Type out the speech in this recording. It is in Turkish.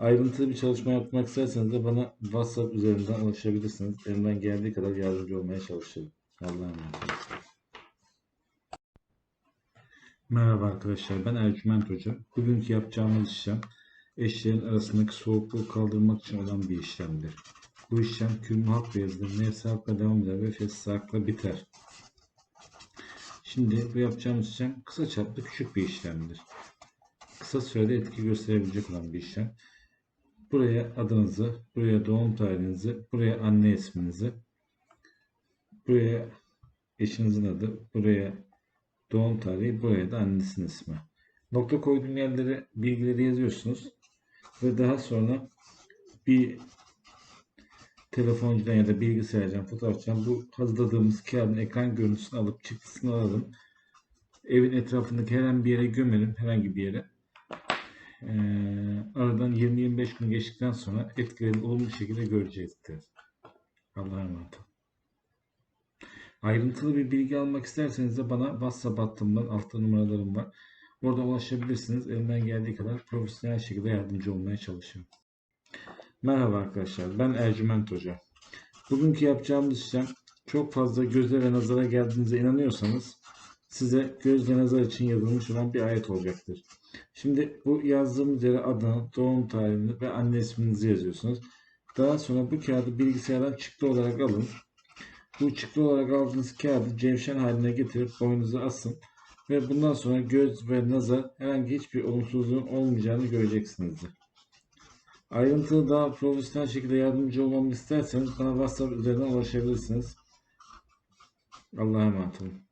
Ayrıntılı bir çalışma yapmak isterseniz de bana WhatsApp üzerinden ulaşabilirsiniz. Elimden geldiği kadar yardımcı olmaya çalışırım. Allah'a emanet. Merhaba arkadaşlar, ben Ercüment Hoca. Bugünkü yapacağımız işlem eşlerin arasındaki soğukluğu kaldırmak için olan bir işlemdir. Bu işlem beyazıdır, nefsi halkla devam eder ve fesli halkla biter. Şimdi bu yapacağımız işlem kısa çaplı küçük bir işlemdir. Kısa sürede etki gösterebilecek olan bir işlem. Buraya adınızı, buraya doğum tarihinizi, buraya anne isminizi, buraya eşinizin adı, buraya doğum tarihi, buraya da annesinin ismi. Nokta koyduğum yerlere bilgileri yazıyorsunuz ve daha sonra bir telefoncudan ya da bilgisayardan, fotoğrafçıdan bu hazırladığımız kağıdın ekran görüntüsünü alıp çıktısını alalım. Evin etrafındaki herhangi bir yere gömelim, herhangi bir yere. Ee, aradan 20-25 gün geçtikten sonra etkilerini olumlu şekilde görecektir. Allah'a emanet. Ayrıntılı bir bilgi almak isterseniz de bana WhatsApp hattımdan altta numaralarım var. Orada ulaşabilirsiniz. Elimden geldiği kadar profesyonel şekilde yardımcı olmaya çalışıyorum. Merhaba arkadaşlar. Ben Ercüment Hoca. Bugünkü yapacağımız işlem çok fazla göze ve nazara geldiğinize inanıyorsanız size göz ve nazar için yazılmış olan bir ayet olacaktır. Şimdi bu yazdığımız yere adını, doğum tarihini ve anne isminizi yazıyorsunuz. Daha sonra bu kağıdı bilgisayardan çıktı olarak alın. Bu çıktı olarak aldığınız kağıdı cevşen haline getirip boynunuza asın. Ve bundan sonra göz ve nazar herhangi hiçbir olumsuzluğun olmayacağını göreceksinizdir. Ayrıntılı daha profesyonel şekilde yardımcı olmamı isterseniz bana WhatsApp üzerinden ulaşabilirsiniz. Allah'a emanet olun.